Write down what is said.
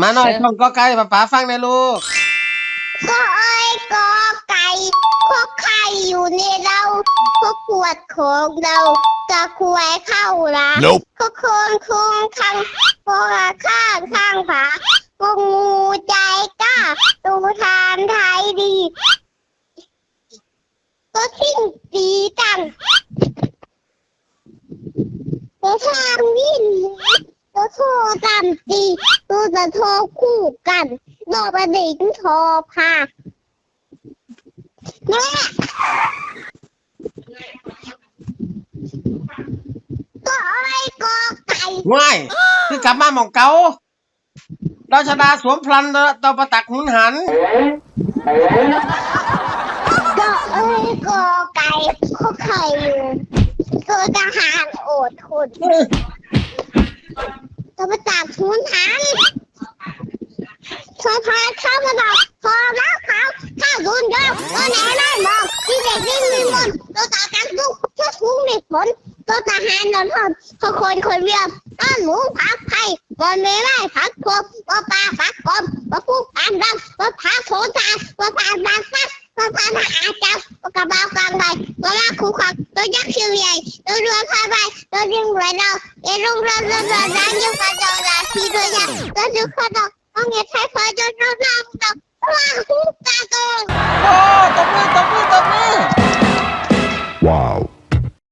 มาหน่อยท่องก็ไกลป้าป๋าฟังในอยลูก ก็เอ้ยกอไก่พวกไข่อยู่ในเราพวกขวดของเรากะควายเข้าละ Nope. พวกคนคุงคังพวกอาข้างข้างผาพวกงูใจกล้าตูทานไทยดี ก็ทิ้งดีตังตัวทางวิ่ง ตัวโทรตามตีตัวจะโทรคู่กันดอกประดิษฐ์โทรพาแม่ก็อะไรก็ไก่ง่ายคือกลับมาหมองเก่าราชดาสวมพลันตอประตักหุนหัน ก็เอ้ยก็ไก่ก็ไข่อยู่ตัวทหารโอดทน ตัวประจักษ์ทุนหันพอพาเข้ามาบอกพอแล้วเขาข้ารุนยอะตัวไหนได้บอกที่เด็กวิ่งมีมนตัวตากันลูกเชื่อทุ่งในฝนตัวทหารนอนทนพอคนคนเรียบต้นหมูพักไผ่บนไม่ได้พักกบว่าปลาพักกบว่าผู้พันดำว่าพาโถตาว่าพาบางฟักว่าพามาอาจับว่ากระบอกกลางใบว่ามาคู่ขักตัวยักษ์ชียวใหญ่ตัวเรือพาไปตัวยิงไรเราเอรุ่งเรืองเรืองเรืองยุคกระจกราชีด้วยยักษ์ตัวยุคกระจกต้องเงียบใช้พอจน รู้น้ำตกว่าคู่กระจกโอ้ต